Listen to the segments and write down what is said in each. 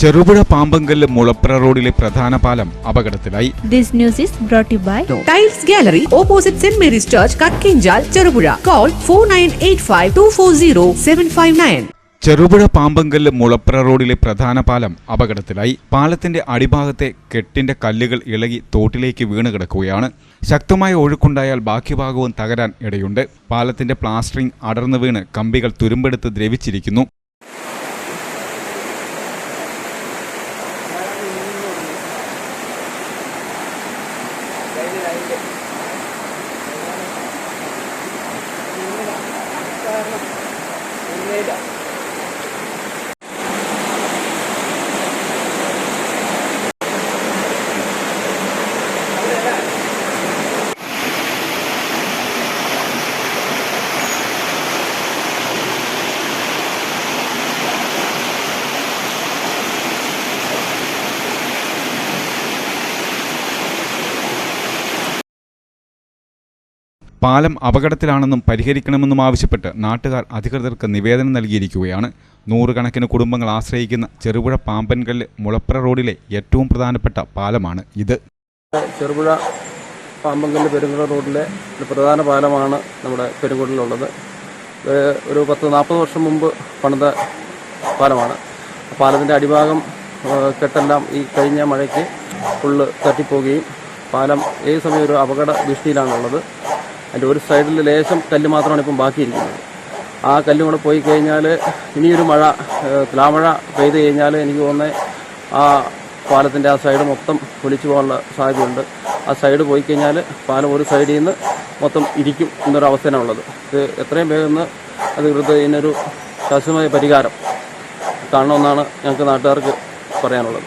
ചെറുപുഴ പാമ്പങ്കല്ല് മുളപ്ര റോഡിലെ പ്രധാന പാലം അപകടത്തിലായി. This news is brought you by by tiles gallery opposite saint Mary's church Kakkinchal Cherupuzha call four nine eight five two four zero seven five nine Cherupuzha Pambankallu Mulapra റോഡിലെ പ്രധാന പാലം അപകടത്തിലായി. പാലത്തിന്റെ അടിഭാഗത്തെ കെട്ടിന്റെ കല്ലുകൾ ഇളകി തോട്ടിലേക്ക് വീണ് കിടക്കുകയാണ്. ശക്തമായ ഒഴുക്കുണ്ടായാൽ ബാക്കി ഭാഗവും തകരാൻ ഇടയുണ്ട്. പാലത്തിന്റെ പ്ലാസ്റ്ററിംഗ് അടർന്നു വീണ് കമ്പികൾ തുരുമ്പെടുത്ത് ദ്രവിച്ചിരിക്കുന്നു. കാരണം പാലം അപകടത്തിലാണെന്നും പരിഹരിക്കണമെന്നും ആവശ്യപ്പെട്ട് നാട്ടുകാർ അധികൃതർക്ക് നിവേദനം നൽകിയിരിക്കുകയാണ്. നൂറുകണക്കിന് കുടുംബങ്ങൾ ആശ്രയിക്കുന്ന ചെറുപുഴ പാമ്പൻകല്ല് മുളപ്ര റോഡിലെ ഏറ്റവും പ്രധാനപ്പെട്ട പാലമാണ് ഇത്. ചെറുപുഴ പാമ്പൻകല്ല് പെരുങ്കുട റോഡിലെ ഒരു പ്രധാന പാലമാണ് നമ്മുടെ പെരുങ്കുടലുള്ളത് ഒരു പത്ത് നാൽപ്പത് വർഷം മുമ്പ് പണിത പാലമാണ്. പാലത്തിന്റെ അടിഭാഗം കെട്ടെല്ലാം ഈ കഴിഞ്ഞ മഴയ്ക്ക് ഫുള്ള് തട്ടിപ്പോവുകയും പാലം ഏത് സമയം ഒരു അപകട ഭീഷണിയിലാണുള്ളത് അതിന്റെ ഒരു സൈഡിൽ ലേശം കല്ല് മാത്രമാണ് ഇപ്പം ബാക്കിയിരിക്കുന്നത്. ആ കല്ലും കൂടെ പോയി കഴിഞ്ഞാൽ ഇനിയൊരു മഴ തുലാമഴ പെയ്ത് കഴിഞ്ഞാൽ എനിക്ക് തോന്നുന്നത് ആ പാലത്തിന്റെ ആ സൈഡ് മൊത്തം പൊലിച്ചു പോകാനുള്ള സാധ്യതയുണ്ട്. ആ സൈഡ് പോയി കഴിഞ്ഞാൽ പാലം ഒരു സൈഡിൽ നിന്ന് മൊത്തം ഇരിക്കും എന്നൊരു അവസ്ഥയാണ് ഉള്ളത് ഇത് എത്രയും വേഗം അധികൃതർ ഇതിനൊരു ശാശ്വതമായ പരിഹാരം കാണണമെന്നാണ് ഞങ്ങൾക്ക് നാട്ടുകാർക്ക് പറയാനുള്ളത്.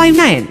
nine